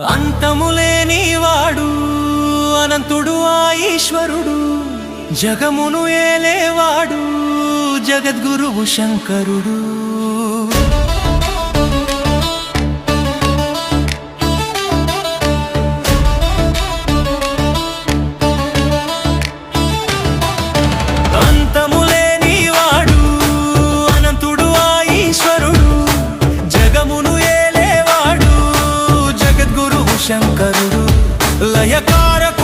అంతములేని వాడు అనంతుడు ఆ ఈశ్వరుడు. జగమును ఏలేవాడు జగద్గురువు శంకరుడు. శంకరుడు లయకారకుడు.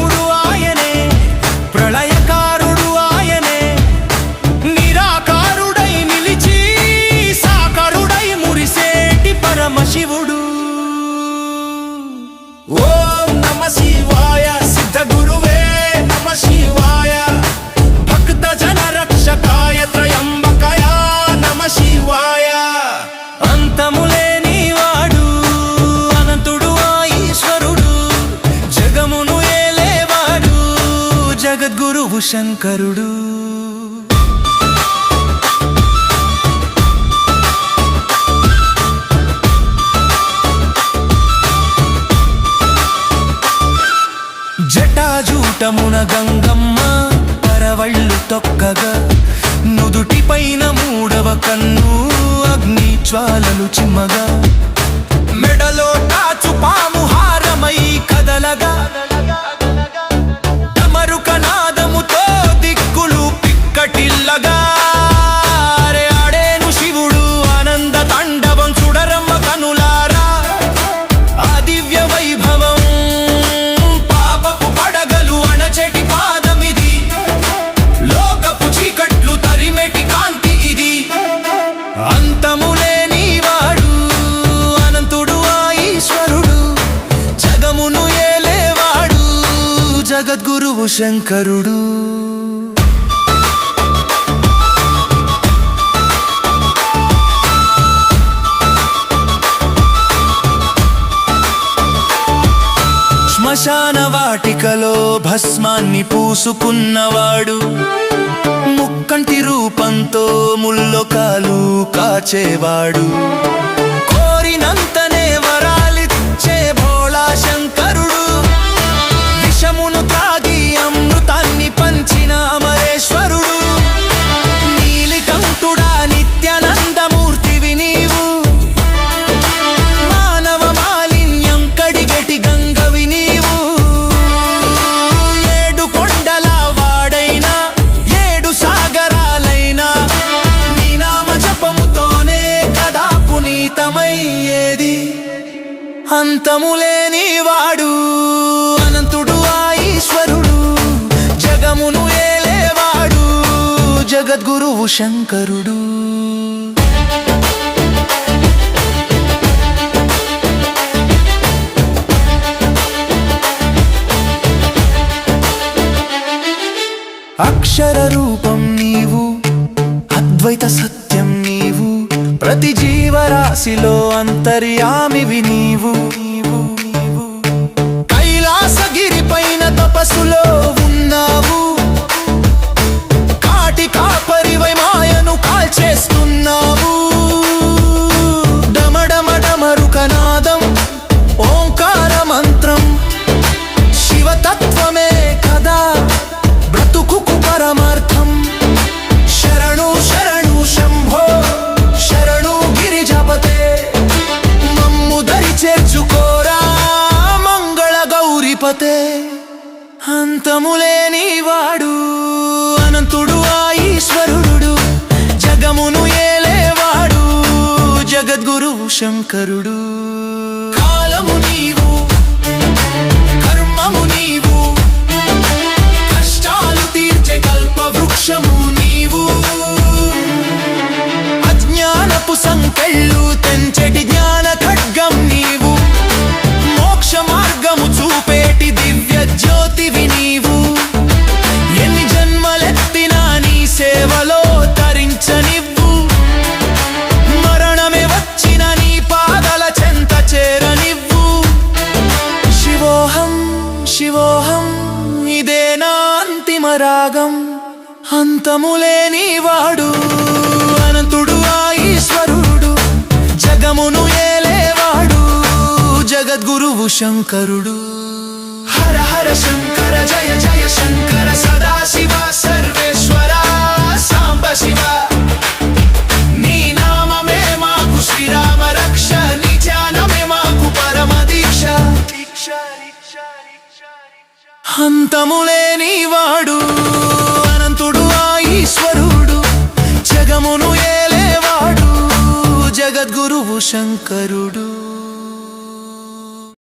జగద్గురువు శంకరుడు. జటాజూటమున గంగమ్మ పరవళ్ళు తొక్కగా. నుదుటి పైన మూడవ కన్ను అగ్ని జ్వాలలు చిమ్మగా. మెడలో టాచు పాము హారమై కదలగా. గురువు శంకరుడు. శ్మశాన వాటికలో భస్మాన్ని పూసుకున్నవాడు. ముక్కంటి రూపంతో ముల్లొకాలు కాచేవాడు. కోరినంత అంతములేని వాడు అనంతుడు ఆ ఈశ్వరుడు జగమును ఏలేవాడు జగద్గురువు శంకరుడు. అక్షర రూపం నీవు అద్వైత సత్యం ప్రతి జీవరాశిలో అంతర్యామివి నీవు. కైలాసగిరి పైన తపస్సులో ఉన్నావు. కాటి కాపరివై మాయను కాల్చేస్తున్నావు. డమడమడమరుకనాదం ఓంకార మంత్రం. శివతత్వమే కదా బ్రతుకుకు పరమార్థం. అంతములేని వాడు అనంతుడు ఆ ఈశ్వరుడు జగమును ఏలేవాడు జగద్గురువు శంకరుడు. కాలము నీవు రాగం అంతములేని వాడు అనంతుడు ఆ ఈశ్వరుడు జగమును ఏలేవాడు జగద్గురువు శంకరుడు. హర హర శంకర జయ జయ శంకర సదాశివ సర్వేశ్వర సాంబ శివ అంతములేని వాడు అనంతుడు ఆ ఈశ్వరుడు జగమును ఏలేవాడు జగద్గురువు శంకరుడు.